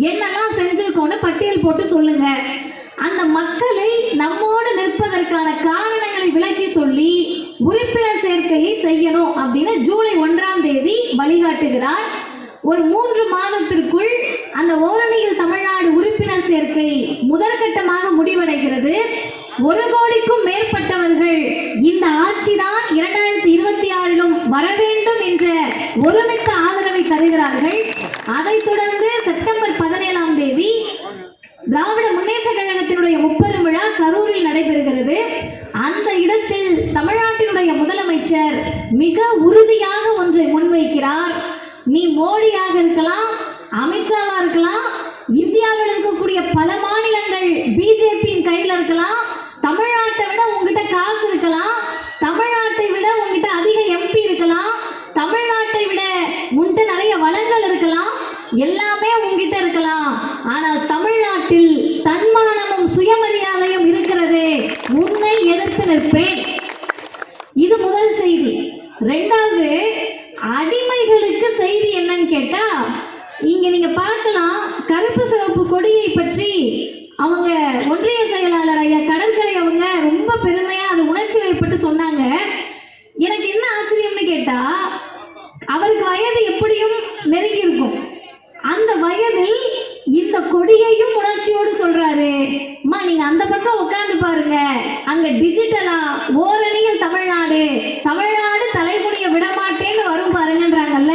என்னெல்லாம் செஞ்சிருக்கோம்னு பட்டியல் போட்டு சொல்லுங்க. அந்த மக்களை நம்மோடு நிற்பதற்கான காரணங்களை விளக்கி சொல்லி உறுப்பினர் சேர்க்கையை செய்யணும் அப்படின்னு ஜூலை ஒன்றாம் தேதி வழிகாட்டுகிறார். ஒரு மூன்று மாதத்திற்குள் அந்த ஓரணியில் தமிழ்நாடு உறுப்பினர் சேர்க்கை முதற்கட்டமாக முடிவடைகிறது. ஒரு கோடிக்கும் மேற்பட்டவர்கள் இந்த ஆட்சிதான் இரண்டாயிரத்தி இருபத்தி ஆறிலும் வர வேண்டும் என்ற ஒருமித்த ஆதரவை தருகிறார்கள். அதைத் தொடர்ந்து செப்டம்பர் திராவிட முன்னேற்ற கழகத்தினுடைய முப்பெரும் விழா கரூரில் நடைபெறுகிறது. அந்த இடத்தில் தமிழ்நாட்டினுடைய முதலமைச்சர் மிக உறுதியாக ஒன்றை முன்வைக்கிறார். நீ மோடியாக இருக்கலாம் அமித்ஷாவா இருக்கலாம் இந்தியாவில் இருக்கக்கூடிய பல மாநிலங்கள் பிஜேபியின் கையில் இருக்கலாம் தமிழ்நாட்டை விட உங்ககிட்ட காசு இருக்கலாம் தமிழ்நாட்டை விட உங்ககிட்ட அதிக எம்பி இருக்கலாம் தமிழ்நாட்டை விட உன்கிட்ட நிறைய வளங்கள் இருக்கலாம் எல்லாமே உங்ககிட்ட இருக்கலாம். ஆனால் தமிழ்நாடு தன்மானமும் சுயமரியாதையும் இருக்கிறது உன்னை எதிர்த்து நிற்பேன் இது முதல் செய்தி ரெண்டாவது அடிமைகளுக்கு செய்தி என்னன்னு கேட்டா இங்க நீங்க பார்க்கலாம் கருப்பு சிவப்பு கொடியை பற்றி அவங்க ஒன்றிய செயலாளர் ஐயா கடற்கரை அவங்க ரொம்ப பெருமையா அது உணர்ச்சி வயப்பட்டு சொன்னாங்க எனக்கு என்ன ஆச்சரியம்னு கேட்டா அவருக்கு வயது எப்படியும் நெருங்கி இருக்கும். அந்த வயதில் இந்த கொடியையும் உணர்ச்சியோடு சொல்றாரு அம்மா நீங்க அந்த பக்கம் உட்கார்ந்து பாருங்க. அங்க டிஜிட்டலா ஓரணியில் தமிழ்நாடு. தமிழ்நாடு தலைமுடிய விட மாட்டேன்னு வரும் பாருங்கன்றாங்கல்ல.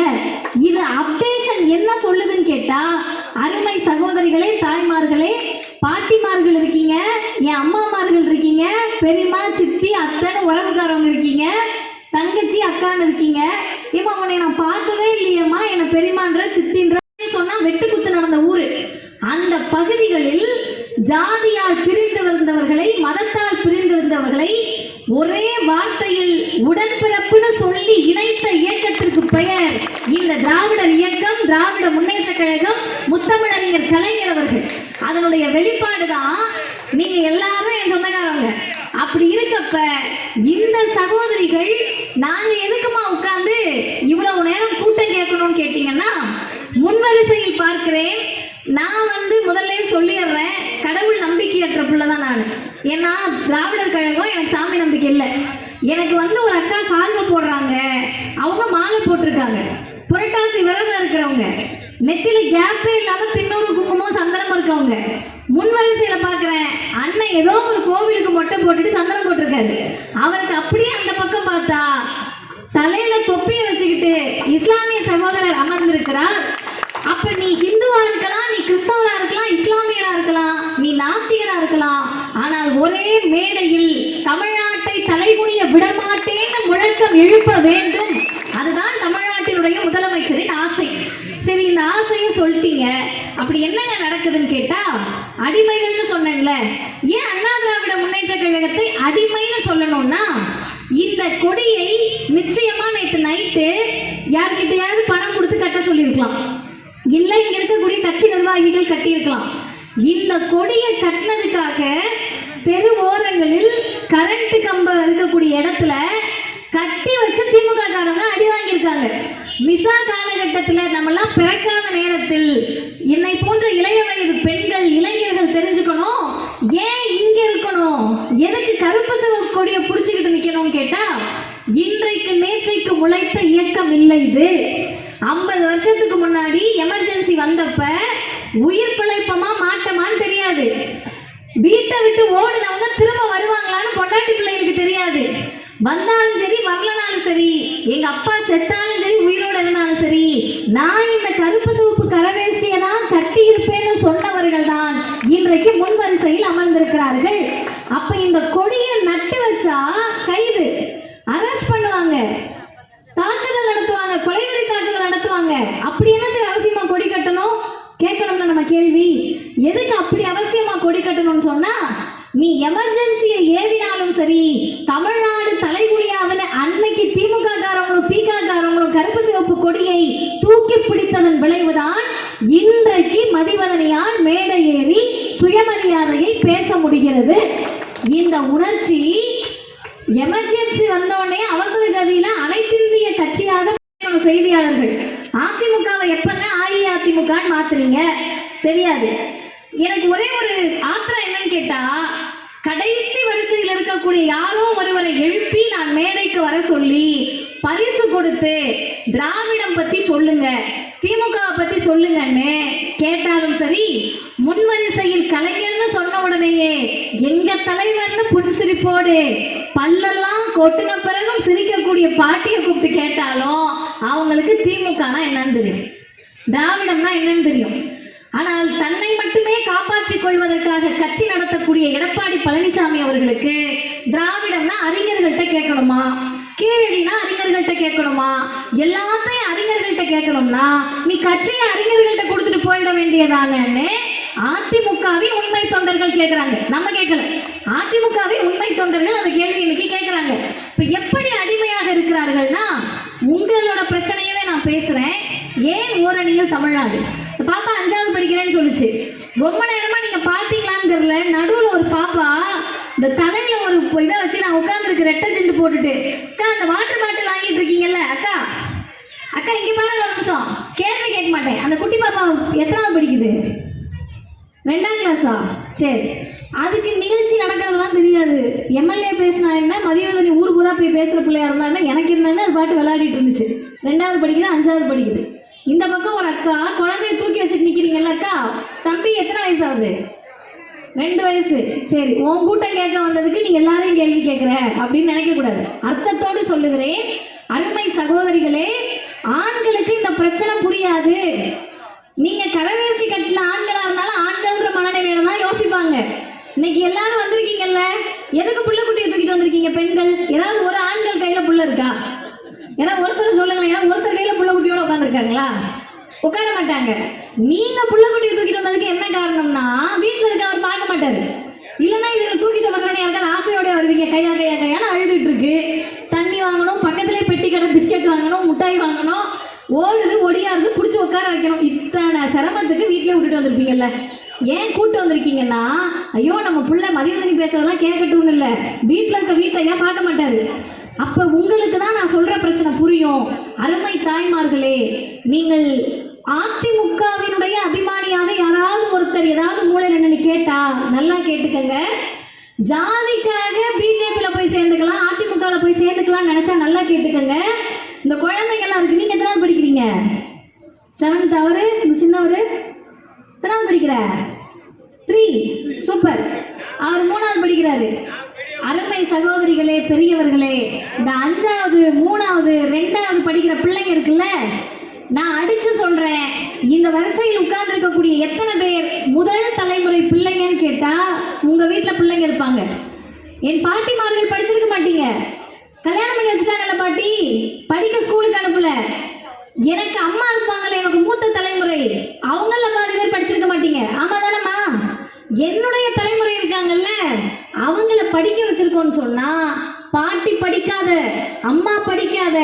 இது அப்டேஷன் என்ன சொல்லுதுன்னு கேட்டா அருமை சகோதரிகளே தாய்மார்களே பாட்டிமார்கள் இருக்கீங்க என் அம்மாமார்கள் இருக்கீங்க பெரியம்மா சித்தி அத்தனை உறவுக்காரவங்க இருக்கீங்க தங்கச்சி அக்கான்னு இருக்கீங்க ஏமா உன்னை நான் பார்த்ததே இல்லையேம்மா என்னை பெரியமான்ற சித்தின்ற சொன்னா வெட்டுக்குத்து நடந்த ஊரு அந்த பகுதிகளில் ஜாதியால் பிரிந்து வந்தவர்களை மதத்தால் பிரிந்து வந்தவர்களை ஒரே வார்த்தையில் உடன்பிறப்புன்னு சொல்லி இணைத்த இயக்கத்திற்கு பெயர் இந்த திராவிடர் இயக்கம் திராவிட முன்னேற்ற கழகம் முத்தமிழறிஞர் கலைஞர் அவர்கள். அதனுடைய வெளிப்பாடு தான் நீங்க எல்லாரும் என் சொந்தக்காரங்க அப்படி இருக்கப்ப இந்த சகோதரிகள் நாங்க எதுக்குமா உட்கார்ந்து இவ்வளவு நேரம் கூட்டம் கேட்கணும்னு கேட்டீங்கன்னா முன்வரிசையில் பார்க்கிறேன். நான் வந்து முதல்ல சொல்லிடுறேன். கடவுள் நம்பிக்கையற்ற பிள்ளை தான் நான் ஏன்னா திராவிடர் கழகம் எனக்கு சாமி நம்பிக்கை இல்லை எனக்கு வந்து ஒரு அக்கா சால்வை போடுறாங்க அவங்க மாலை போட்டிருக்காங்க. புரட்டாசி விரதம் இருக்கிறவங்க. நெத்தில கேப்பே இல்லாம பின்னூறு குங்குமம் சந்தனம் இருக்கவங்க. முன் வரிசையில பாக்குறேன். அண்ணன் ஏதோ ஒரு கோவிலுக்கு மொட்டை போட்டுட்டு சந்தனம் போட்டிருக்காரு. அவருக்கு அப்படியே அந்த பக்கம் பார்த்தா தலையில தொப்பியை வச்சுக்கிட்டு இஸ்லாமிய சகோதரர் அமர்ந்திருக்கிறார். அப்ப நீ ஹிந்துவா இருக்கலாம் நீ கிறிஸ்தவரா இருக்கலாம் இஸ்லாமியரா இருக்கலாம் நீ நாத்திகரா இருக்கலாம். ஆனால் ஒரே மேடையில் தமிழ்நாட்டை தலைகுனிய விடமாட்டேன்னு முழக்கம் எழுப்ப வேண்டும் அதுதான் தமிழ்நாட்டினுடைய முதலமைச்சரின் ஆசை சரி இந்த ஆசையை சொல்லிட்டீங்க. அப்படி என்னங்க நடக்குதுன்னு கேட்டா அடிமைகள்னு சொன்னேன்ல. ஏன் அண்ணா திராவிட முன்னேற்ற கழகத்தை அடிமைன்னு சொல்லணும்னா இந்த கொடியை நிச்சயமா நேற்று நைட்டு யார்கிட்டயாவது பணம் கொடுத்து கட்ட சொல்லியிருக்கலாம். இல்லை இங்க இருக்கக்கூடிய கட்சி நிர்வாகிகள் கட்டியிருக்கலாம். இந்த கொடியை கட்டினதுக்காக தெரு ஓரங்களில் கரண்ட் கம்பம் இருக்கக்கூடிய இடத்துல கட்டி வச்ச திமுக காரங்க அடி வாங்கியிருக்காங்க. விசா காலகட்டத்தில் நம்மெல்லாம் பிறக்காத நேரத்தில் என்னை போன்ற இளைய வயது பெண்கள் இளைஞர்கள் தெரிஞ்சுக்கணும். ஏன் இங்க இருக்கணும்? எதுக்கு கருப்பு சிவப்பு கொடியை பிடிச்சிக்கிட்டு நிக்கணும்னு கேட்டா இன்றைக்கு நேற்றைக்கு உழைத்த இயக்கம் இல்லை இது. ஐம்பது வருஷத்துக்கு முன்னாடி எமர்ஜென்சி வந்தப்ப உயிர் பிழைப்பமா மாட்டமான்னு தெரியாது. வீட்டை விட்டு ஓடுனவங்க திரும்ப வருவாங்களான்னு பொண்டாட்டி பிள்ளைகளுக்கு தெரியாது. வந்தாலும் சரி வரலனாலும் சரி எங்க அப்பா செத்தாலும் சரி உயிரோட இருந்தாலும் சரி நான் இந்த கருப்பு சோப்பு கரவேசியை தான் கட்டி இருப்பேன்னு சொன்னவர்கள் தான் இன்றைக்கு முன் வரிசையில் அமர்ந்திருக்கிறார்கள். அப்ப இந்த கொடியை நட்டு வச்சா கைது. அரெஸ்ட் பண்ணுவாங்க. தாக்குதல் நடத்துவாங்க. கொலைவெறி தாக்குதல் நடத்துவாங்க. அப்படி என்னத்துக்கு அவசியமா கொடி கட்டணும்? கேட்கணும்ல நம்ம கேள்வி. எதுக்கு அப்படி அவசியமா கொடி கட்டணும்னு சொன்னா நீ எமர்ஜென்சியை ஏறி சரி தமிழ்நாடு தலைகுனியாவின அன்னைக்கு திமுக காரங்களும் திக காரங்களும் கருப்பு சிவப்பு கொடியை தூக்கி பிடித்ததன் விளைவுதான் இன்றைக்கு மதிவதனையால் மேடை ஏறி சுயமரியாதையை பேச முடிகிறது. இந்த உணர்ச்சி எமர்ஜென்சி வந்தோடனே அவசர கதியில அனைத்திந்திய கட்சியாக செய்தியாளர்கள் அதிமுகவை எப்பங்க அஇஅதிமுகன்னு மாத்துறீங்க? தெரியாது. எனக்கு ஒரே ஒரு ஆத்திரம் என்னன்னு கேட்டா கடைசி வரிசையில் இருக்கக்கூடிய யாரோ ஒருவரை எழுப்பி நான் மேடைக்கு வர சொல்லி பரிசு கொடுத்து திராவிடம் பத்தி சொல்லுங்க திமுக பத்தி சொல்லுங்கன்னு கேட்டாலும் சரி முன்வரிசையில் கலைஞர்னு சொன்ன உடனேயே எங்க தலைவர்னு புன்சிரிப்போடு பல்லெல்லாம் கொட்டின பிறகும் சிரிக்கக்கூடிய பாட்டியை கூப்பிட்டு கேட்டாலும் அவங்களுக்கு திமுகனா என்னன்னு தெரியும். திராவிடம்னா என்னன்னு தெரியும். ஆனால் தன்னை மட்டுமே காப்பாற்றிக் கொள்வதற்காக கட்சி நடத்தக்கூடிய எடப்பாடி பழனிசாமி அவர்களுக்கு திராவிடம்னா அறிஞர்கள்ட்ட கேட்கணுமா? கேள்வினா அறிஞர்கள்ட்ட கேட்கணுமா? எல்லாத்தையும் அறிஞர்கள்ட்ட கேட்கணும்னா நீ கட்சியை அறிஞர்கள்ட்ட கொடுத்துட்டு போயிட வேண்டியதானன்னு அதிமுகவின் உண்மை தொண்டர்கள் கேட்கிறாங்க நம்ம கேட்கல அதிமுகவின் உண்மை தொண்டர்கள் அந்த கேள்வி இன்னைக்கு கேட்கிறாங்க இப்ப எப்படி அடிமையாக இருக்கிறார்கள்னா உங்களோட பிரச்சனையவே நான் பேசுறேன். ஏன் ஓரணியில் தமிழ்நாடு? பாப்பா அஞ்சாவது படிக்கிறேன்னு சொல்லுச்சு. ரொம்ப நேரமா நீங்க பாத்தீங்களான்னு தெரியல. நடுவுல ஒரு பாப்பா இந்த தலையில ஒரு இதை வச்சு நான் உட்காந்துருக்கு ரெட்டை ஜெண்டு போட்டுட்டு அக்கா அந்த வாட்டர் பாட்டில் வாங்கிட்டு இருக்கீங்கல்ல அக்கா அக்கா இங்க பாருங்க ஒரு நிமிஷம். கேள்வி கேட்க மாட்டேன். அந்த குட்டி பாப்பா எத்தனாவது படிக்குது? ரெண்டாம் கிளாஸா சரி. அதுக்கு நிகழ்ச்சி நடக்கிறதுலாம் தெரியாது. எம்எல்ஏ பேசினா என்ன? மதியம் ஊர் பூரா போய் பேசுகிற பிள்ளையா இருந்தா என்ன? எனக்கு என்னன்னு அது பாட்டு விளையாடிட்டு இருந்துச்சு. ரெண்டாவது படிக்குது அஞ்சாவது படிக்குது. இந்த பக்கம் ஒரு அக்கா குழந்தைய தூக்கி வச்சுட்டு நிற்கிறீங்கல்ல அக்கா தம்பி எத்தனை வயசாகுது ரெண்டு வயசு. சரி உன் கூட்டம் கேட்க வந்ததுக்கு நீ எல்லாரையும் கேள்வி கேட்குற அப்படின்னு நினைக்கக்கூடாது அர்த்தத்தோடு சொல்லுகிறேன். அருமை சகோதரிகளே ஆண்களுக்கு இந்த பிரச்சனை புரியாது. நீங்க கரவேஷ்டி கட்டில ஆண்களா இருந்தாலும் ஆண்கள்ன்ற மனநிலையில தான் யோசிப்பாங்க. இன்னைக்கு எல்லாரும் வந்திருக்கீங்கல்ல? எதுக்கு புள்ள குட்டியை தூக்கிட்டு வந்திருக்கீங்க பெண்கள்? ஏதாவது ஒரு ஆண்கள் கையில புள்ள இருக்கா? ஏதாவது ஒருத்தர் சொல்லுங்களேன் ஏன்னா ஒருத்தர் கையில புள்ள குட்டியோட உட்காந்துருக்காங்களா உட்கார மாட்டாங்க. நீங்க புள்ளக்குட்டியை தூக்கிட்டு வந்ததுக்கு என்ன காரணம்னா வீட்டுல இருக்க அவர் பார்க்க மாட்டாரு. இல்லைன்னா இதுல தூக்கி சுமக்கிறோன்னு யாருக்காவது ஆசையோட வருவீங்க. கையா கையா கையான அழுதுட்டு இருக்கு. தண்ணி வாங்கணும் பக்கத்துலேயே பெட்டி கடை பிஸ்கெட் வாங்கணும் முட்டாய் வாங்கணும். ஓடுது ஒடியாருது பிடிச்சி உட்கார வைக்கணும். இத்தனை சிரமத்துக்கு வீட்டிலே விட்டுட்டு வந்திருப்பீங்கல்ல. ஏன் கூட்டு வந்திருக்கீங்கன்னா ஐயோ நம்ம புள்ள மதியதனி பேசுறதெல்லாம் கேட்கட்டும் இல்லை. வீட்டில் இருக்க வீட்டை ஏன் பார்க்க மாட்டாரு? அப்ப உங்களுக்கு தான் நான் சொல்ற பிரச்சனை புரியும். அருமை தாய்மார்களே நீங்கள் அதிமுகவினுடைய அபிமானியாக யாராவது ஒருத்தர் ஏதாவது மூலையில் என்னன்னு கேட்டா நல்லா கேட்டுக்கங்க. ஜாதிக்காக பிஜேபியில போய் சேர்ந்துக்கலாம் அதிமுகல போய் சேர்ந்துக்கலாம் நினைச்சா நல்லா கேட்டுக்கங்க. இந்த குழந்தைங்கெல்லாம் இருக்கு நீங்க எத்தனாவது படிக்கிறீங்க? செவன்த் அவரு இந்த சின்னவரு எத்தனாவது படிக்கிற த்ரீ சூப்பர் அவர் மூணாவது படிக்கிறாரு. அருமை சகோதரிகளே பெரியவர்களே இந்த அஞ்சாவது மூணாவது ரெண்டாவது படிக்கிற பிள்ளைங்க இருக்குல்ல நான் அடிச்சு சொல்றேன். இந்த வரிசையில் உட்கார்ந்து இருக்கக்கூடிய எத்தனை பேர் முதல் தலைமுறை பிள்ளைங்கன்னு கேட்டா உங்க வீட்டுல பிள்ளைங்க இருப்பாங்க. என் பாட்டிமார்கள் படிச்சிருக்க மாட்டீங்க. கல்யாணம் பண்ணி வச்சுட்டாங்கல்ல பாட்டி? படிக்க ஸ்கூலுக்கு அனுப்பல. எனக்கு அம்மா இருப்பாங்கல்ல எனக்கு மூத்த தலைமுறை. அவங்கள பாதி பேர் படிச்சிருக்க மாட்டீங்க. ஆமா தானம்மா என்னுடைய தலைமுறை இருக்காங்கல்ல அவங்கள படிக்க வச்சிருக்கோம்னு சொன்னா பாட்டி படிக்காத அம்மா படிக்காத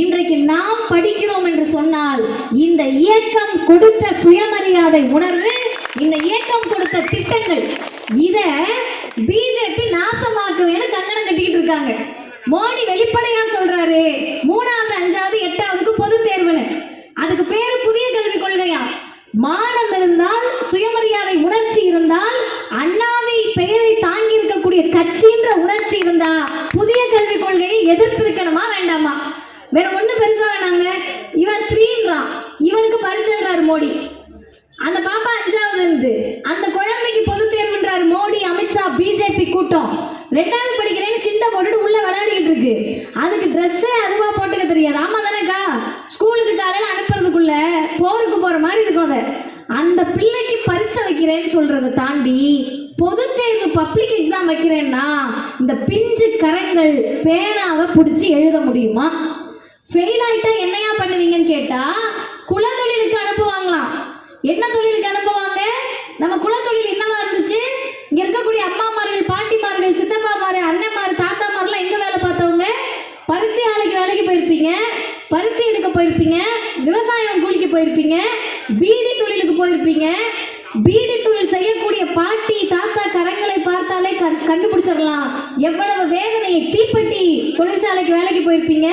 இன்றைக்கு நாம் படிக்கிறோம் என்று சொன்னால் இந்த இயக்கம் கொடுத்த சுயமரியாதை உணர்வு இந்த இயக்கம் கொடுத்த திட்டங்கள் இத பிஜேபி நாசமாக்குவேன்னு கங்கணம் கட்டிக்கிட்டு இருக்காங்க மோடி வெளிப்படையா சொல்றாரு மூணாவது அஞ்சாவது எட்டாவதுக்கு பொது தேர்வுன்னு அதுக்கு பேரு புதிய கல்விக் கொள்கையா மானம் இருந்தால் சுயமரியாதை உணர்ச்சி இருந்தால் அண்ணாவை பெயரை தாங்கி இருக்கக்கூடிய கட்சின்ற உணர்ச்சி இருந்தா புதிய கல்விக் கொள்கையை எதிர்த்திருக்கணுமா வேண்டாமா வேற ஒண்ணு பெருசா வேணாங்க இவன் த்ரீன்றான் இவனுக்கு பரிசுன்றாரு மோடி அந்த பாப்பா அஞ்சாவது இருந்து அந்த குழந்தைக்கு பொது தேர்வுன்றாரு மோடி அமித்ஷா பிஜேபி கூட்டம் ரெண்டாவது படிக்கிறேன்னு சின்ன போட்டுட்டு உள்ள விளையாடிக்கிட்டு இருக்கு அதுக்கு ட்ரெஸ்ஸே அதுவா போட்டுக்க தெரியாது ஆமா தானேக்கா ஸ்கூலுக்கு காலையில அனுப்புறதுக்குள்ள போருக்கு போற அந்த பிள்ளைக்கு பரீட்சை வைக்கிறேன்னு சொல்றதை தாண்டி பொது தேர்வு பப்ளிக் எக்ஸாம் வைக்கிறேன்னா இந்த பிஞ்சு கரங்கள் பேனாவை பிடிச்சி எழுத முடியுமா? ஃபெயில் ஆயிட்டா என்னையா பண்ணுவீங்கன்னு கேட்டா குலத்தொழிலுக்கு அனுப்புவாங்களாம். என்ன தொழிலுக்கு அனுப்புவாங்க? நம்ம குலத்தொழில் என்னவா இருந்துச்சு? இங்க இருக்கக்கூடிய அம்மாமார்கள் பாட்டிமார்கள் சித்தப்பாமாரு அண்ணன்மார் தாத்தாமார்லாம் எங்க வேலை பார்த்தவங்க? பருத்தி ஆலைக்கு வேலைக்கு போயிருப்பீங்க பருத்தி எடுக்க போயிருப்பீங்க விவசாயம் கூலிக்கு போயிருப்பீங்க பீடி தொழிலுக்கு போயிருப்பீங்க. பீடி தொழில் செய்யக்கூடிய பாட்டி தாத்தா கரங்களை பார்த்தாலே கண்- கண்டுபிடிச்சிடலாம். எவ்வளவு வேதனையை தீப்பெட்டி தொழிற்சாலைக்கு வேலைக்கு போயிருப்பீங்க.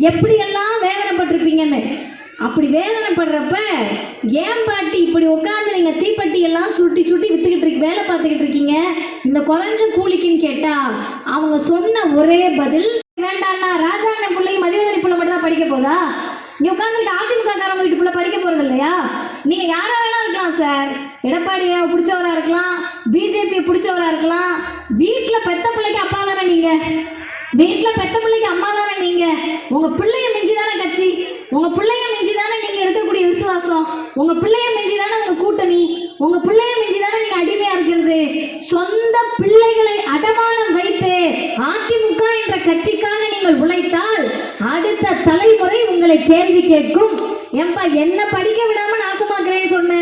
எப்படியெல்லாம் வேதனைப்பட்டிருப்பீங்கன்னு. அப்படி வேதனைப்படுறப்ப ஏன் பாட்டி இப்படி உட்காந்து நீங்க தீப்பெட்டி எல்லாம் சுட்டி சுட்டி வித்துக்கிட்டு இருக்கு வேலை பார்த்துக்கிட்டு இருக்கீங்க? இந்த குறைஞ்ச கூலிக்குன்னு கேட்டா அவங்க சொன்ன ஒரே பதில் வேண்டாம்னா ராஜா அண்ணன் பிள்ளையும் மதிவதனி பிள்ளை மட்டும் தான் படிக்க போதா? நீ உட்காந்துருக்க அதிமுக காரங்க வீட்டுக்குள்ள படிக்க போறது இல்லையா நீங்க யாரா வேணா இருக்கலாம் சார். எடப்பாடியை பிடிச்சவரா இருக்கலாம் பிஜேபி பிடிச்சவரா இருக்கலாம். வீட்டுல பெத்த பிள்ளைக்கு அப்பா தானே நீங்க? வீட்டுல பெத்த பிள்ளைக்கு அம்மா தானே நீங்க? உங்க பிள்ளைய மிஞ்சி தானே கட்சி? உங்க பிள்ளைய மிஞ்சி தானே நீங்க இருக்கக்கூடிய விசுவாசம்? உங்க பிள்ளைய மிஞ்சி தானே உங்க கூட்டணி? உங்க பிள்ளைய மிஞ்சி தானே நீங்க அடிமையா இருக்கிறது? சொந்த பிள்ளைகளை அடமானம் வைத்து அதிமுக என்ற கட்சிக்காக நீங்கள் உழைத்தால் அடுத்த தலைமுறை உங்களை கேள்வி கேட்கும். ஏன்பா என்ன படிக்க விடாம நாசமாக்குறேன்னு சொன்ன?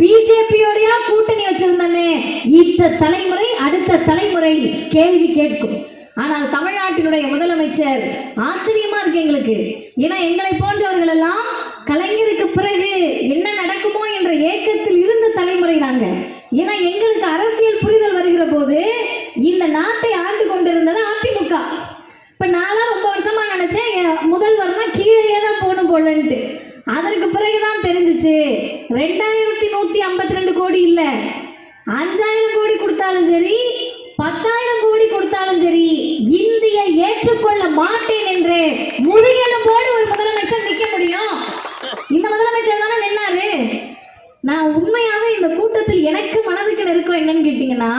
பிஜேபியோடயா கூட்டணி வச்சிருந்தமே. இந்த தலைமுறை அடுத்த தலைமுறை கேள்வி கேட்கும். ஆனால் தமிழ்நாட்டினுடைய முதலமைச்சர் ஆச்சரியமா இருக்கு எங்களுக்கு. ஏன்னா எங்களை போன்றவர்கள் எல்லாம் கலைஞருக்கு பிறகு என்ன நடக்குமோ என்ற ஏக்கத்தில் இருந்த தலைமுறை நாங்க. ஏன்னா எங்களுக்கு அரசியல் புரிதல் வருகிற போது இந்த நாட்டை ஆண்டு கொண்டிருந்தது அதிமுக. இப்ப நான்லாம் ரொம்ப வருஷமா நினைச்சேன் என் முதல்வர்னா கீழே தான் போகணும் போலன்ட்டு. அதற்கு பிறகுதான் தெரிஞ்சுச்சு ரெண்டாயிரத்தி நூத்தி ஐம்பத்தி ரெண்டு கோடி இல்ல. அஞ்சாயிரம் கோடி கொடுத்தாலும் சரி பத்தாயிரம் கோடி கொடுத்தாலும் சரி இந்திய ஏற்றுக்கொள்ள மாட்டேன் என்று முதுகெலும்போடு ஒரு முதலமைச்சர் நிக்க முடியும் இந்த முதலமைச்சர் தானே நின்னாரு நான் உண்மையாவே இந்த கூட்டத்தில் எனக்கு மனதுக்கு நெருக்கம் என்னன்னு கேட்டீங்கன்னா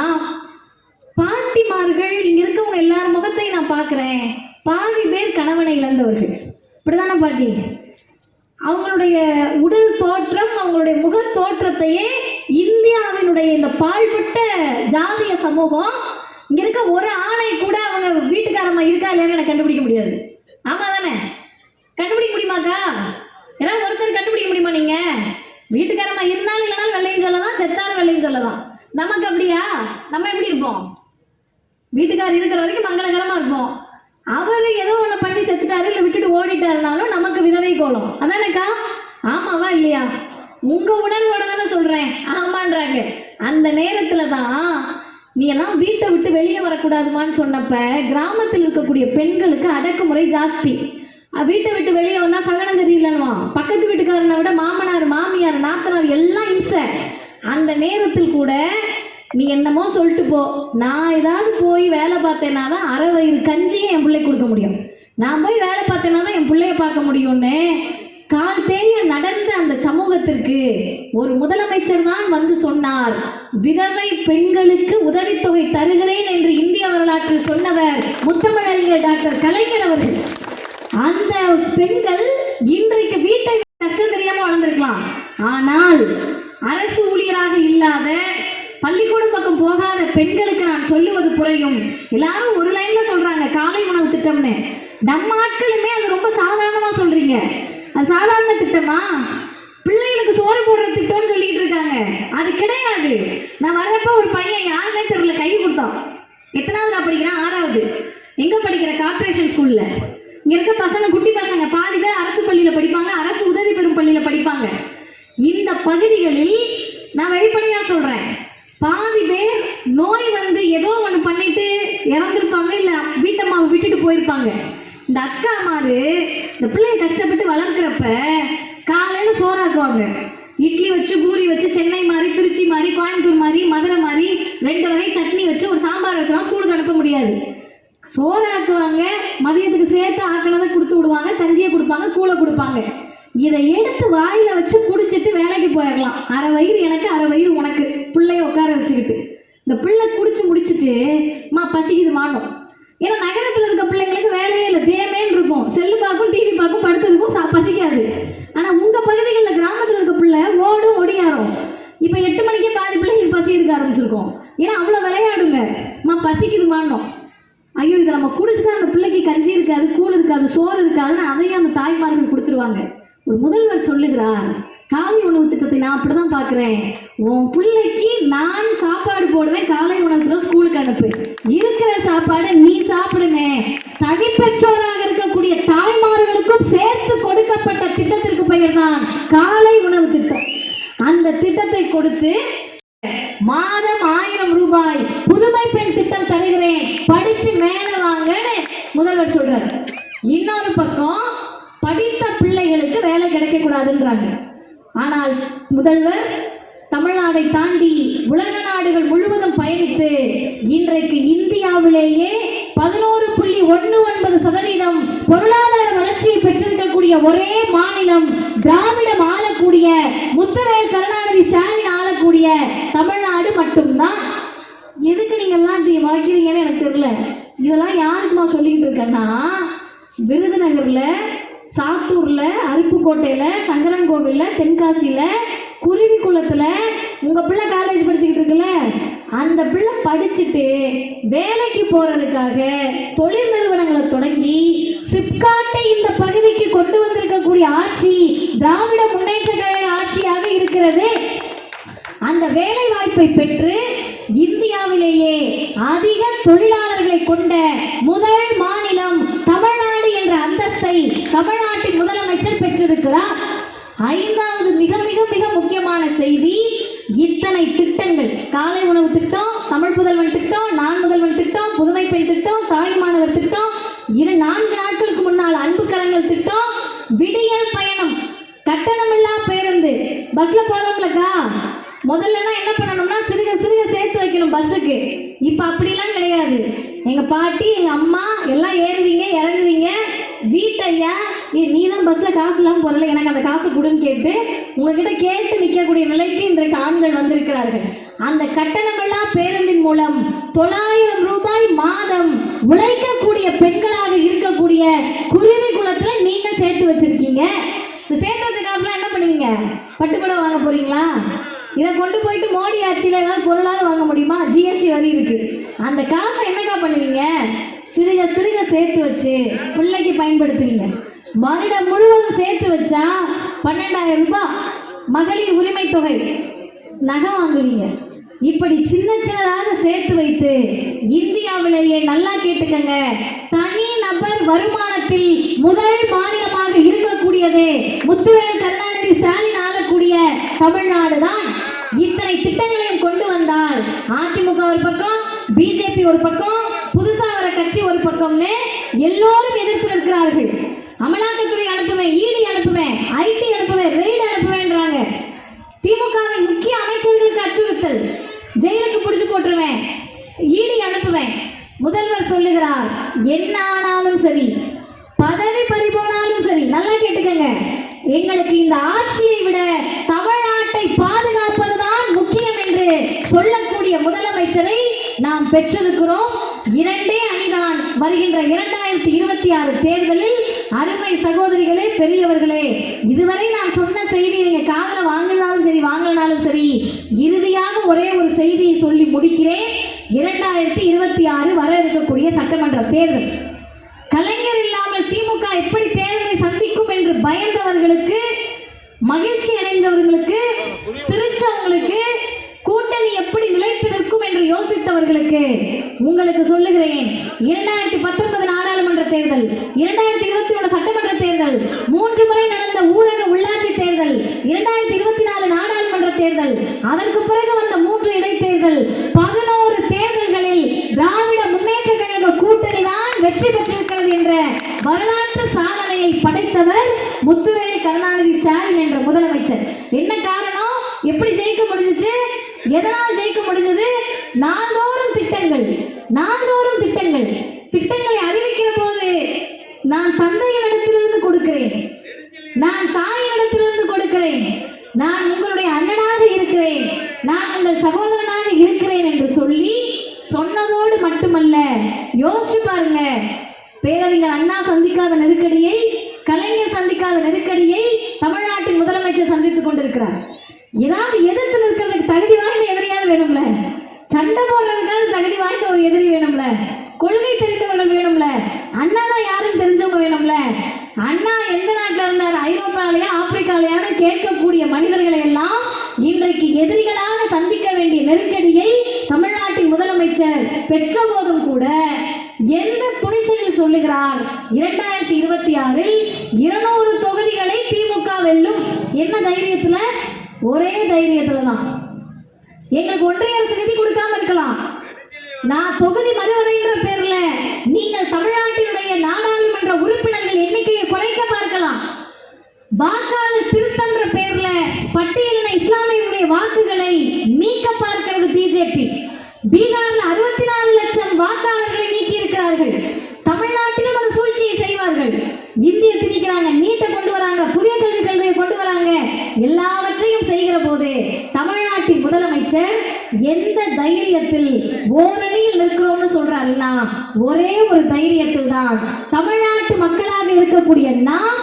பாட்டிமார்கள் இங்க இருக்கவங்க எல்லார் முகத்தையும் நான் பார்க்கிறேன் பாதி பேர் கணவனை இழந்தவர்கள் இப்படிதானே பாட்டி அவங்களுடைய உடல் தோற்றம் அவங்களுடைய முக தோற்றத்தையே இந்தியாவினுடைய இந்த பாழ்பட்ட ஜாதிய சமூகம் இங்க இருக்க ஒரு ஆணை கூட அவங்க வீட்டுக்காரம்மா இருக்கா இல்லையான்னு எனக்கு கண்டுபிடிக்க முடியாது. ஆமா தானே கண்டுபிடிக்க முடியுமாக்கா? ஏதாவது ஒருத்தர் கண்டுபிடிக்க முடியுமா நீங்க? வீட்டுக்காரம்மா இருந்தாலும் இல்லைனாலும் வெள்ளையும் சொல்லலாம் செத்தாலும் வெள்ளையும் சொல்லலாம். நமக்கு அப்படியா? நம்ம எப்படி இருப்போம்? வீட்டுக்கார் இருக்கிற வரைக்கும் மங்களகரமா இருப்போம். அவரு ஏதோ ஒண்ணு பண்ணி செத்துட்டாரு இல்ல விட்டுட்டு ஓடிட்டாருனாலும் நமக்கு விதவை கோலம். அதானேக்கா? ஆமாவா இல்லையா? உங்க உணர்வோட தானே சொல்றேன். ஆமான்றாங்க. அந்த நேரத்துல தான் நீ எல்லாம் வீட்டை விட்டு வெளியே வரக்கூடாதுமான்னு சொன்னப்ப கிராமத்தில் இருக்கக்கூடிய பெண்களுக்கு அடக்குமுறை ஜாஸ்தி. வீட்டை விட்டு வெளியே வந்தா சகனம் சரியில்லைன்னுவான். பக்கத்து வீட்டுக்காரனை விட மாமனார் மாமியார் நாத்தனார் எல்லாம் இம்சை. அந்த நேரத்தில் கூட நீ என்னமோ சொல்லிட்டு போ. நான் ஏதாவது போய் வேலை பார்த்தேன்னா தான் அரை வயிறு கஞ்சியும் என் பிள்ளைக்கு கொடுக்க முடியும். நான் போய் வேலை பார்த்தேன்னா தான் என் பிள்ளைய பார்க்க முடியும்னு கால் தேய நடந்த அந்த சமூகத்திற்கு ஒரு முதலமைச்சர் தான் வந்து சொன்னார் விதவை பெண்களுக்கு உதவித்தொகை தருகிறேன் என்று இந்திய வரலாற்றில் சொன்னவர் முத்தமிழறிஞர் டாக்டர் கலைஞர் அவர்கள். அந்த பெண்கள் இன்றைக்கு வீட்டை கஷ்டம் தெரியாம வளர்ந்துருக்கலாம். ஆனால் அரசு ஊழியராக இல்லாத பள்ளிக்கூடம் பக்கம் போகாத பெண்களுக்கு நான் சொல்லுவது புரியும். எல்லாரும் ஒரு லைன்ல சொல்றாங்க காலை உணவு திட்டம்னு. நம்ம ஆட்களுமே அது ரொம்ப சாதாரணமா சொல்றீங்க. அது சாதாரண திட்டமா? பிள்ளைகளுக்கு சோறு போடுற திட்டம்னு சொல்லிட்டு இருக்காங்க. அது கிடையாது. நான் வர்றப்ப ஒரு பையன் யாருன்னே தெரியல கை கொடுத்தான். எத்தனாவது நான் படிக்கிறேன்? ஆறாவது. எங்க படிக்கிற? கார்பரேஷன் ஸ்கூல்ல இங்க இருக்க பசங்க குட்டி பசங்க பாதி பேர் அரசு பள்ளியில படிப்பாங்க அரசு உதவி பெறும் பள்ளியில படிப்பாங்க. இந்த பகுதிகளில் நான் வெளிப்படையா சொல்றேன். பாதி பேர் நோய் வந்து ஏதோ ஒன்று பண்ணிட்டு இறந்துருப்பாங்க இல்லை வீட்டம்மாவை விட்டுட்டு போயிருப்பாங்க. இந்த அக்கா மாறு இந்த பிள்ளைய கஷ்டப்பட்டு வளர்க்குறப்ப காலையில் சோறாக்குவாங்க. இட்லி வச்சு பூரி வச்சு சென்னை மாதிரி திருச்சி மாதிரி கோயம்புத்தூர் மாதிரி மதுரை மாதிரி ரெண்டு வகை சட்னி வச்சு ஒரு சாம்பார் வச்சுலாம் ஸ்கூலுக்கு அனுப்ப முடியாது. சோறாக்குவாங்க மதியத்துக்கு சேர்த்து ஆக்கினதை கொடுத்து விடுவாங்க கஞ்சியை கொடுப்பாங்க கூழை கொடுப்பாங்க. இதை எடுத்து வாயில வச்சு குடிச்சிட்டு வேலைக்கு போயிடலாம். அரை வயிறு எனக்கு அரை வயிறு உனக்கு. பிள்ளைய உட்கார வச்சுக்கிட்டு. இந்த பிள்ளை குடிச்சு முடிச்சிட்டு மா பசிக்குது மாட்டோம் ஏன்னா நகரத்துல இருக்க பிள்ளைங்களுக்கு வேலையே இல்லை. தேமேன்னு இருக்கும். செல்லு பார்க்கும் டிவி பார்க்கும் படுத்ததுக்கும் சா பசிக்காது ஆனா உங்க பகுதிகளில் கிராமத்துல இருக்க பிள்ளை ஓடும் ஒடியாரும் இப்ப எட்டு மணிக்கே பாதி பிள்ளைங்களுக்கு பசி எடுக்க ஆரம்பிச்சிருக்கோம் ஏன்னா அவ்வளவு விளையாடுங்க மா பசிக்குது மாட்டோம் ஐயோ இதை நம்ம குடிச்சுட்டா அந்த பிள்ளைக்கு கஞ்சி இருக்காது கூழ் இருக்காது சோறு இருக்காதுன்னு அதையும் அந்த தாய்மார்கள் கொடுத்துருவாங்க ஒரு முதல்வர் சொல்லுகிறார் காலை உணவு திட்டத்தை நான் அப்படிதான் பார்க்கிறேன் உன் பிள்ளைக்கு நான் சாப்பாடு போடுவேன் காலை உணவுல ஸ்கூலுக்கு அனுப்பு இருக்கிற சாப்பாடை நீ சாப்பிடுங்க தனிப்பெற்றோராக இருக்கக்கூடிய தாய்மார்களுக்கும் சேர்த்து கொடுக்கப்பட்ட திட்டத்திற்கு பெயர் தான் காலை உணவு திட்டம் அந்த திட்டத்தை கொடுத்து மாதம் ஆயிரம் ரூபாய் புதுமை பெண் திட்டம் ஆண்டவர் சொல்றார். இன்னொரு பக்கம் படித்த பிள்ளைகளுக்கு வேலை கிடைக்க கூடாதுன்றாங்க ஆனால் முதல்வர் தமிழ்நாடை தாண்டி உலக நாடுகள் முழுவதும் பயணித்து இன்றைக்கு இந்தியாவிலேயே பதினோரு புள்ளி ஒன்று ஒன்பது சதவீதம் பொருளாதார வளர்ச்சியை பெற்றிருக்கக்கூடிய ஒரே மாநிலம் திராவிடம் ஆளக்கூடிய முத்துவேல் கருணாநிதி ஸ்டாலின் ஆளக்கூடிய தமிழ்நாடு மட்டும்தான். எதுக்கு நீங்க எல்லாம் இப்படி வளர்க்கிறீங்கன்னு எனக்கு தெரியல. இதெல்லாம் யாருக்குமா சொல்லிக்கிட்டு இருக்கேன்னா விருதுநகர்ல சாத்தூர்ல அருப்புக்கோட்டையில சங்கரன்கோவில்ல தென்காசியில குருவி குளத்துல உங்க பிள்ளை காலேஜ் படிச்சுக்கிட்டு இருக்குல்ல அந்த பிள்ளை படிச்சுட்டு வேலைக்கு போறதுக்காக தொழில் நிறுவனங்களை தொடங்கி சிப்காட்டை இந்த பகுதிக்கு கொண்டு வந்திருக்கக்கூடிய ஆட்சி திராவிட முன்னேற்ற கழக ஆட்சியாக இருக்கிறது. அந்த வேலை வாய்ப்பை பெற்று இந்தியாவிலேயே அதிக தொழிலாளர்களை கொண்ட முதல் மாநிலம் தமிழ்நாடு என்ற அந்தஸ்தை தமிழ்நாட்டின் முதலமைச்சர் பெற்றிருக்கிறார். ஐந்தாவது மிக மிக மிக முக்கியமான செய்தி இத்தனை திட்டங்கள். காலை உணவு திட்டம் தமிழ் புதல்வன் திட்டம் நான் முதல்வன் திட்டம் புதுமை பெண் திட்டம் தாய் மாணவர் திட்டம் இரு நான்கு நாட்களுக்கு முன்னால் அன்பு கலங்கள் திட்டம் விடியல் பயணம் கட்டணமில்லா பேருந்து. பஸ்ல போறவங்களுக்கா? முதல்லலாம் என்ன பண்ணணும்னா சிறுக சிறுக சேர்த்து வைக்கணும் பஸ்ஸுக்கு. இப்போ அப்படிலாம் கிடையாது. எங்க பாட்டி எங்க அம்மா எல்லாம் ஏறுவீங்க இறங்குவீங்க. வீட்டையா நீ தான் பஸ்ல காசு இல்லாமல் போறல எனக்கு அந்த காசு கொடுன்னு கேட்டு உங்ககிட்ட கேட்டு நிற்கக்கூடிய நிலைக்கு இன்றைக்கு ஆண்கள் வந்திருக்கிறார்கள். அந்த கட்டணமெல்லாம் பேருந்தின் மூலம் தொள்ளாயிரம் ரூபாய் மாதம் உழைக்கக்கூடிய பெண்களாக இருக்கக்கூடிய குருவி குலத்துல நீங்க சேர்த்து வச்சிருக்கீங்க. இந்த சேர்த்து வச்ச காசுலாம் என்ன பண்ணுவீங்க? பட்டுப்படம் வாங்க போறீங்களா? இதை கொண்டு போயிட்டு மோடி ஆட்சியில் ஏதாவது பொருளாக வாங்க முடியுமா? ஜிஎஸ்டி வரி இருக்கு. அந்த காசை என்னக்கா பண்ணுவீங்க? சிறுக சிறுக சேர்த்து வச்சு பிள்ளைக்கு பயன்படுத்துவீங்க. வருடம் முழுவதும் சேர்த்து வச்சா பன்னெண்டாயிரம் ரூபாய் மகளிர் உரிமை தொகை நகை வாங்குவீங்க. இப்படி சின்ன சின்னதாக சேர்த்து வைத்து இந்தியாவிலேயே நல்லா கேட்டுக்கங்க. தனி நபர் வருமானத்தில் முதல் மாநிலமாக இருக்கக்கூடியது முத்துவேல் கருணாநிதி ஸ்டாலின் ஆளக்கூடிய தமிழ்நாடு தான் இத்தனை திட்டங்களையும் கொண்டு வந்தால் அதிமுக ஒரு பக்கம் பிஜேபி ஒரு பக்கம் புதுசா வர கட்சி ஒரு பக்கம்னு எல்லோரும் எதிர்த்து நிற்கிறார்கள். அமலாக்கத்துறை அனுப்புவேன் ஈடி அனுப்புவேன் ஐடி அனுப்புவேன் ரெய்டு அனுப்புவேன்றாங்க. திமுகவின் முக்கிய அமைச்சர்களுக்கு அச்சுறுத்தல். ஜெயிலுக்கு பிடிச்சு போட்டுருவேன் ஈடி அனுப்புவேன். முதல்வர் சொல்லுகிறார் என்ன ஆனாலும் சரி பதவி பறி போனாலும் சரி. நல்லா கேட்டுக்கங்க. எங்களுக்கு இந்த ஆட்சி விட தமிழ்நாட்டை பாதுகாப்பதுதான் முக்கியம் என்று சொல்லக்கூடிய முதலமைச்சரை நாம் பெற்றிருக்கிறோம். இரண்டே அணிதான் வருகின்ற இரண்டாயிரத்தி இருபத்தி ஆறு தேர்தலில் அருமை சகோதரிகளே பெரியவர்களே இதுவரை நான் சொன்ன செய்தி நீங்க காதல வாங்கினாலும் சரி வாங்கினாலும் சரி இறுதியாக ஒரே ஒரு செய்தியை சொல்லி முடிக்கிறேன். இரண்டாயிரத்தி இருபத்தி ஆறு வர இருக்கக்கூடிய சட்டமன்ற தேர்தல் கலைஞர் இல்லாமல் திமுக எப்படி தேர்தலை சந்திக்கும் என்று பயந்தவர்களுக்கு மகிழ்ச்சி அடைந்தவர்களுக்கு சிரிச்சவங்களுக்கு கூட்டணி எப்படி நிலைத்து நிற்கும் என்று யோசித்தவர்களுக்கு உங்களுக்கு சொல்லுகிறேன் இரண்டாயிரத்தி பத்தொன்பது நாடாளுமன்ற தேர்தல் இரண்டாயிரத்தி இருபத்தி ஒன்று சட்டமன்ற தேர்தல். மூன்று முறை நடந்த ஊரக உள்ளாட்சி தேர்தல் இரண்டாயிரத்தி இருபத்தி நாலு நாடாளுமன்ற தேர்தல். அதற்கு பிறகு வந்த மூன்று இடைத்தேர்தல் பதினோரு தேர்தல்களில் திராவிட முன்னேற்ற கழக கூட்டணி தான் வெற்றி பெற்றிருக்கிறது என்ற வரலாற்று சாதனையை படைத்தவர் முத்துவேல் கருணாநிதி ஸ்டாலின் என்ற முதலமைச்சர் என்ன காரணம் எப்படி ஜெயிக்க முடிஞ்சுச்சு எதனால் ஜெயிக்க முடிஞ்சது நாள்தோறும் திட்டங்கள் நாள்தோறும் திட்டங்கள் திட்டங்களை அறிவிக்கிற போது நான் தந்தையினிடத்திலிருந்து கொடுக்கிறேன் நான் தாயினிடத்திலிருந்து கொடுக்கிறேன் நான் உங்களுடைய அண்ணனாக இருக்கிறேன் நான் உங்கள் சகோதரனாக இருக்கிறேன் என்று சொல்லி சொன்னதோடு மட்டுமல்ல யோசிச்சு பாருங்க பேரறிஞர் அண்ணா சந்திக்காத நெருக்கடியை கலைஞர் சந்திக்காத நெருக்கடியை தமிழ்நாட்டின் முதலமைச்சர் சந்தித்துக் கொண்டிருக்கிறார். ஏதாவது எதிர்த்து நிற்கிறதுக்கு தகுதி வாய்ந்த எதிரியாவது வேணும்ல? சண்டை போடுறதுக்காக தகுதி வாய்ந்த ஒரு எதிரி வேணும்ல? கொள்கை தெரிந்தவர்கள் வேணும்ல. அண்ணா தான் யாருன்னு தெரிஞ்சவங்க வேணும்ல. அண்ணா எந்த நாட்டில் இருந்தார்? ஐரோப்பாலயா ஆப்பிரிக்காலயான்னு கேட்கக்கூடிய மனிதர்களை எல்லாம் இன்றைக்கு எதிரிகளாக சந்திக்க வேண்டிய நெருக்கடியை தமிழ்நாட்டின் முதலமைச்சர் பெற்ற போதும் கூட எந்த துணிச்சலில் சொல்லுகிறார்? இரண்டாயிரத்தி இருபத்தி ஆறில் இருநூறு தொகுதிகளை திமுக வெல்லும். என்ன தைரியத்துல? ஒரே தைரியத்துல தான். எங்களுக்கு ஒன்றிய அரசு நிதி கொடுக்காம இருக்கலாம். நான் தொகுதி மறுவரை பிஜேபி. பீகார்ல அறுபத்தி நாலு லட்சம் வாக்காளர்களை நீக்கி இருக்கிறார்கள் தமிழ்நாட்டிலும் அந்த சூழ்ச்சியை செய்வார்கள். இந்திய திணிக்கிறாங்க நீட்டை கொண்டு வராங்க புதிய கல்விக் கொள்கையை கொண்டு வராங்க. எல்லாவற்றையும் செய்கிற போது தமிழ்நாட்டின் முதலமைச்சர் எந்த தைரியத்தில் ஓரணியில் நிற்கிறோம்னு சொல்றாருன்னா ஒரே ஒரு தைரியத்தில் தான் தமிழ்நாட்டு மக்களாக இருக்கக்கூடிய நாம்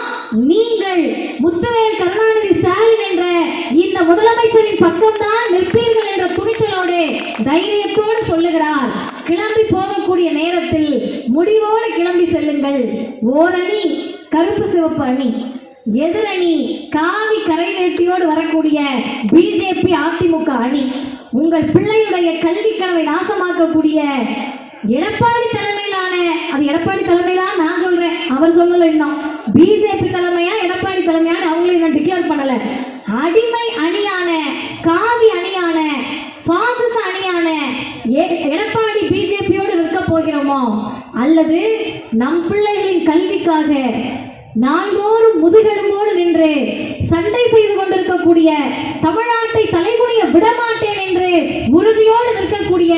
நீங்கள் முத்துவேல் கருணாநிதி ஸ்டாலின் என்ற இந்த முதலமைச்சரின் பக்கம்தான் நிற்பீர்கள் தைரியத்தோடு சொல்லுகிறார். கிளம்பி போகக்கூடிய நேரத்தில் முடிவோடு கிளம்பி செல்லுங்கள். ஓரணி கருப்பு சிவப்பு அணி. எதிரணி காவி கரை வேட்டியோடு வரக்கூடிய பிஜேபி அதிமுக அணி. உங்கள் பிள்ளையுடைய கல்வி கனவை நாசமாக்கக்கூடிய எடப்பாடி தலைமையிலான அது எடப்பாடி தலைமையிலான நான் சொல்றேன். அவர் சொல்லல இன்னும். பிஜேபி தலைமையா எடப்பாடி தலைமையான அவங்களே நான் டிக்ளேர் பண்ணல. அடிமை அணியான காவி அணியான பாசிச அணியான எடப்பாடி பிஜேபியோடு நிற்க போகிறோமோ? அல்லது நம் பிள்ளைகளின் கல்விக்காக நாள்தோறும் முதுகெலும்போடு நின்று சண்டை செய்து கொண்டிருக்கக்கூடிய தமிழ்நாட்டை தலைகுனிய விடமாட்டேன் என்று உறுதியோடு நிற்கக்கூடிய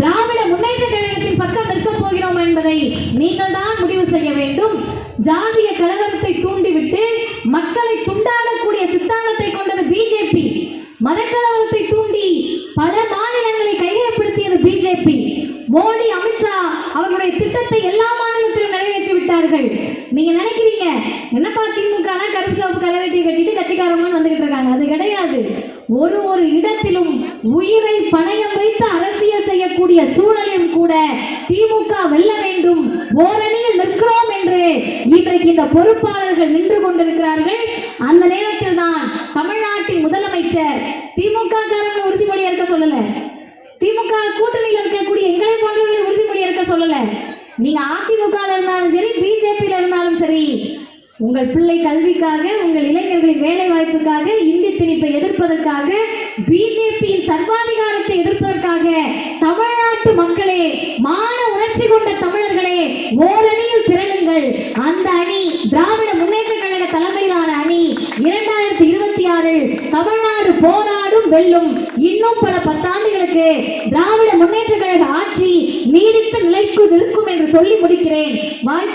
திராவிட முன்னேற்ற கழகத்தின் பக்கம் நிற்க போகிறோம் என்பதை நீங்கள் தான் முடிவு செய்ய வேண்டும். ஜாதிய கலவரத்தை தூண்டிவிட்டு மக்களை துண்டாடக்கூடிய சித்தாந்தத்தை கொண்டது பிஜேபி மதக்கலவரத்தை தூண்டி பல மாநிலங்களை கையகப்படுத்தியது பிஜேபி மோடி அமித்ஷா அவர்களுடைய திட்டத்தை எல்லா மாநிலத்திலும் நிறைவேற்றி விட்டார்கள் நீங்க நினைக்கிறீங்க என்னப்பா திமுக கருப்பு சிவப்பு கலவெட்டி கட்டிட்டு கட்சிக்காரங்கன்னு வந்துகிட்டு இருக்காங்க அது கிடையாது ஒரு ஒரு இடத்திலும் உயிரை பணயம் வைத்து அரசியல் செய்யக்கூடிய சூழலிலும் கூட திமுக வெல்ல வேண்டும் ஓரணியில் நிற்கிறோம் என்று இன்றைக்கு இந்த பொறுப்பாளர்கள் நின்று கொண்டிருக்கிறார்கள் அந்த நேரத்தில் தான் தமிழ்நாட்டின் முதலமைச்சர். திமுக காரங்களை உறுதிமொழி இருக்க சொல்லல. திமுக கூட்டணியில் இருக்கக்கூடிய எங்களை போன்றவர்களை உறுதிமொழி இருக்க சொல்லல. நீங்க அதிமுக இருந்தாலும் சரி பிஜேபியில இருந்தாலும் சரி உங்கள் பிள்ளை கல்விக்காக உங்கள் இளைஞர்களின் வேலை வாய்ப்புக்காக இந்தி திணிப்பை எதிர்ப்பதற்காக பிஜேபியின் சர்வாதிகாரத்தை எதிர்ப்பதற்காக தமிழ்நாட்டு மக்களே மான உணர்ச்சி கொண்ட தமிழர்களே ஓர திரளுங்கள் அந்த அணி திராவிட முன்னேற்ற கழக தலைமையிலான அணி இரண்டாயிரத்தி இருபத்தி ஆறில் தமிழ்நாடு போராடும் வெல்லும் இன்னும் பல பத்தாண்டுகளுக்கு திராவிட முன்னேற்ற கழக ஆட்சி நீடித்து நிலைக்கு நிற்கும் என்று சொல்லி முடிக்கிறேன்